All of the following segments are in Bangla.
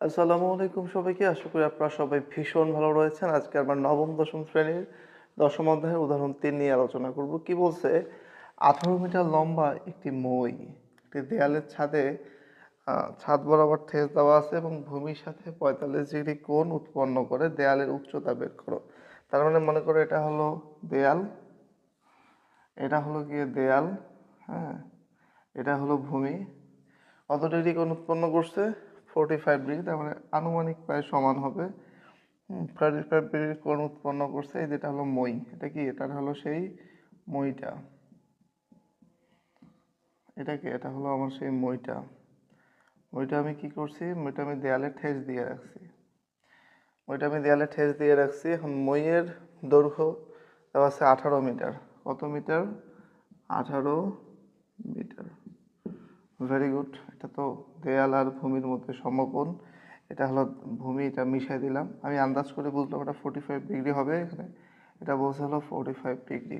আসসালামু আলাইকুম সবাইকে। আশা করি আপনারা সবাই ভীষণ ভালো রয়েছেন। আজকে আমরা নবম, দশম শ্রেণির দশম অধ্যায়ের উদাহরণ তিন নিয়ে আলোচনা করব। কি বলছে? আঠারো মিটার লম্বা একটি মই, একটি দেয়ালের ছাদে ছাদ বরাবর ঠেস দেওয়া আছে এবং ভূমির সাথে পঁয়তাল্লিশ ডিগ্রি কোণ উৎপন্ন করে দেয়ালের উচ্চতা বের করো। তার মানে মনে করো এটা হলো দেয়াল, এটা হলো গিয়ে দেয়াল হ্যাঁ এটা হলো ভূমি। কত ডিগ্রি কোণ উৎপন্ন করছে? ফোরটি ফাইভ ডিগ্রি তার মানে আনুমানিক প্রায় সমান হবে। ফোরটি ফাইভ ডিগ্রি কোণ উৎপন্ন করছে, এই যেটা হলো মই, এটা কি? এটা হলো সেই মইটা। এটা কি? এটা হলো আমার সেই মইটা। মইটা আমি কি করছি? মইটা আমি দেয়ালে ঠেস দিয়ে রাখছি। মইটা আমি দেয়ালে ঠেস দিয়ে রাখছি। এখন মইয়ের দৈর্ঘ্য দেওয়া আছে আঠারো মিটার। কত মিটার? আঠারো মিটার। ভেরি গুড এটা তো দেয়াল আর ভূমির মধ্যে সমকোণ। এটা হলো ভূমি, এটা মিশাই দিলাম। আমি আন্দাজ করে বুঝলাম এটা ফোর্টি ফাইভ ডিগ্রি হবে এখানে। এটা বলছে হলো ফোর্টি ফাইভ ডিগ্রি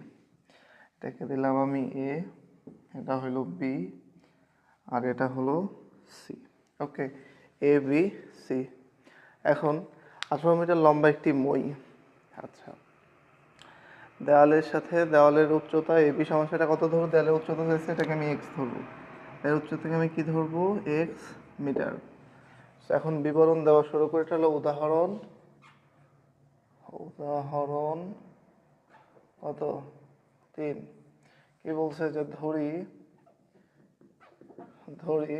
এটাকে দিলাম আমি এ এটা হলো বি আর এটা হলো C okay A B C এখন আঠারো মিটার লম্বা একটি মই। আচ্ছা। দেওয়ালের সাথে দেওয়ালের উচ্চতা এবি সমস্যাটা কত ধরবো দেওয়ালের উচ্চতা হয়েছে, এটাকে আমি এক্স ধরবো। এর উচ্চতাকে আমি কি ধরবো? এক্স মিটার এখন বিবরণ দেওয়া শুরু করে, এটা হলো উদাহরণ। উদাহরণ কত? তিন। কি বলছে যে ধরি ধরি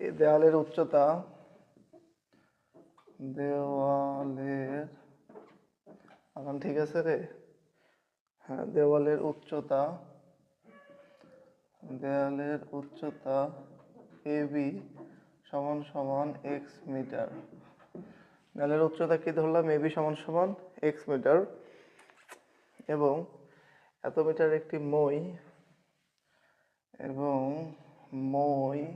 দেওয়ালের উচ্চতা, দেওয়ালের, এখন ঠিক আছে রে? হ্যাঁ দেওয়ালের উচ্চতা দেওয়ালের উচ্চতা এ সমান সমান এক্স মিটার। দেওয়ালের উচ্চতা কি ধরলাম? এ সমান সমান এক্স মিটার। এবং এত মিটার একটি মই এবং মই,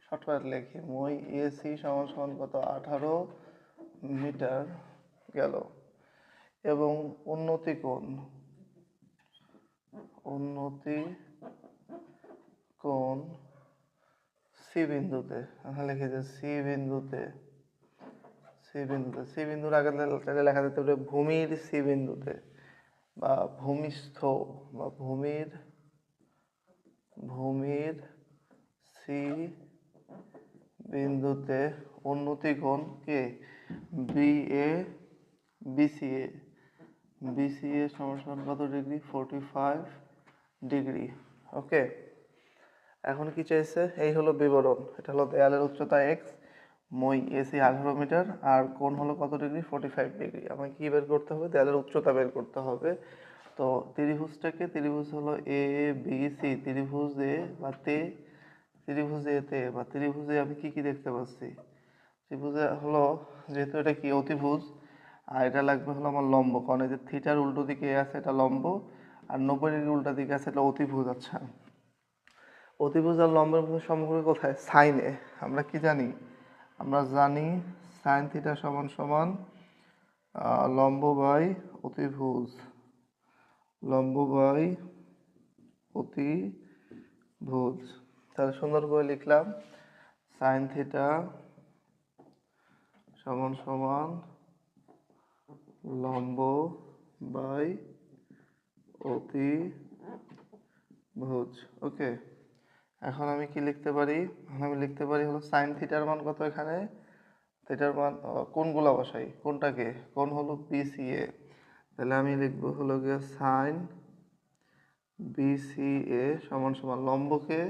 শর্টকাট লেখি, মই এসি সমান সমান কত? আঠারো মিটার গেল। এবং উন্নতি কোণ? উন্নতি কোণ সি বিন্দুতে। এখানে লিখে যে সি বিন্দুতে। সি বিন্দুতে। সি বিন্দুর আগে লেখা যেতে পারে ভূমির সি বিন্দুতে বা ভূমিস্থ বা ভূমির ভূমির সি বিন্দুতে উন্নতি কোণ কে? বি এ বিসিএ বিসিএ সমান কত degree? Forty five degree. Okay? এখন কি চাইছে? এই হলো বিবরণ। এটা হলো দেয়ালের উচ্চতা এক্স মই এসি আঠারো মিটার, আর কোণ হলো কত ডিগ্রি? Forty five degree. আমাকে কী বের করতে হবে? দেয়ালের উচ্চতা বের করতে হবে। তো ত্রিভুজটাকে ত্রিভুজ হলো এ বি সি ত্রিভুজ এ বা তে, ত্রিভুজ এ তে বা ত্রিভুজে আমি কি কি দেখতে পাচ্ছি? ত্রিভুজে হলো, যেহেতু এটা কি অতিভুজ, আর এটা লাগবে হলো আমার লম্ব, কারণ এই যে থিটার উল্টো দিকে আছে এটা লম্ব, আর নব্বই ডিগ্রি উল্টো দিকে আছে এটা অতিভুজ। আচ্ছা। অতিভুজ আর লম্বের মধ্যে সম্পর্ক কোথায় সাইনে আমরা কি জানি? আমরা জানি সাইন থিটা সমান সমান লম্ব বাই অতিভুজ। লম্ব বাই অতিভুজ। তাহলে সুন্দর করে লিখলাম। সাইন থিটা সমান সমান লম্ব বাই অতি অতিভুজ। ওকে এখন আমি কি লিখতে পারি? আমি লিখতে পারি হলো সাইন থিটার মান কত এখানে? থিটার মান কোনগুলা বসাই? কোনটাকে? কোন হলো বিসিএ তাহলে আমি লিখব হলো গিয়ে সাইন বিসিএ সমান সমান লম্বকে,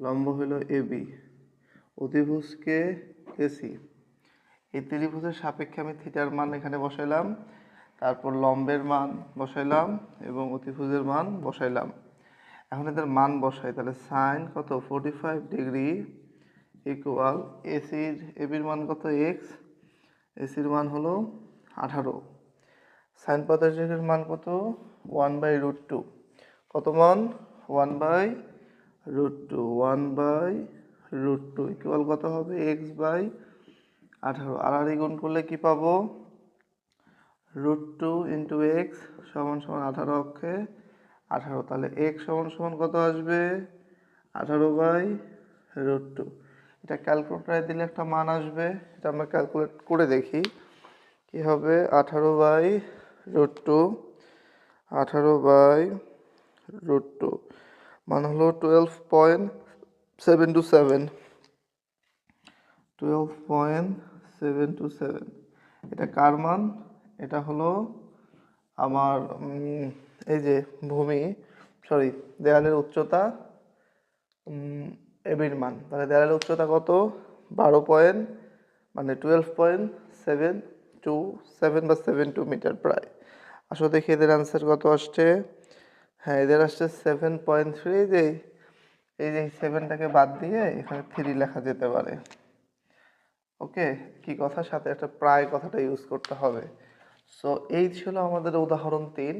লম্ব হলো এবি অতিভুজকে এসি এই ত্রিভুজের সাপেক্ষে আমি থিটার মান এখানে বসাইলাম, তারপর লম্বের মান বসাইলাম এবং অতিভুজের মান বসাইলাম। এখন এদের মান বসাই, তাহলে সাইন কত? ফোর্টি ফাইভ ডিগ্রি ইকুয়াল এসির এবির মান কত? এক্স এসির মান হলো আঠারো। সাইন পঁয়তাল্লিশ ডিগ্রির মান কত? ওয়ান বাই রুট টু কত মান? One by root two one by root two equal কত হবে? এক্স বাই আঠারো। আড়াআড়ি গুণ করলে কি পাবো? রুট টু ইন্টু এক্স সমান সমান আঠারো অক্ষে আঠারো, তাহলে এক্স সমান সমান কত আসবে? আঠারো বাই রুট টু এটা ক্যালকুলেটারে দিলে একটা মান আসবে। এটা আমরা ক্যালকুলেট করে দেখি কি হবে। আঠারো বাই রুট টু আঠারো বাই রুট টু মান হলো twelve point seven two seven twelve point seven two seven এটা কার মান? এটা হলো আমার এই যে ভূমি সরি দেয়ালের উচ্চতা এবির মান। তাহলে দেয়ালের উচ্চতা কত? বারো পয়েন্ট মানে twelve point seven two seven বা সেভেন টু মিটার প্রায়। আসলে দেখি এদের অ্যান্সার কত আসছে? হ্যাঁ এদের আসছে সেভেন পয়েন্ট থ্রি যে এই যে সেভেনটাকে বাদ দিয়ে এখানে থ্রি লেখা যেতে পারে। ওকে, কি কথার সাথে একটা প্রায় কথাটা ইউজ করতে হবে। সো এই ছিল আমাদের উদাহরণ তিন।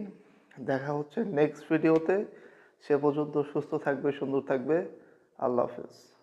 দেখা হচ্ছে নেক্সট ভিডিওতে সে পর্যন্ত সুস্থ থাকবে সুন্দর থাকবে। আল্লাহ হাফেজ।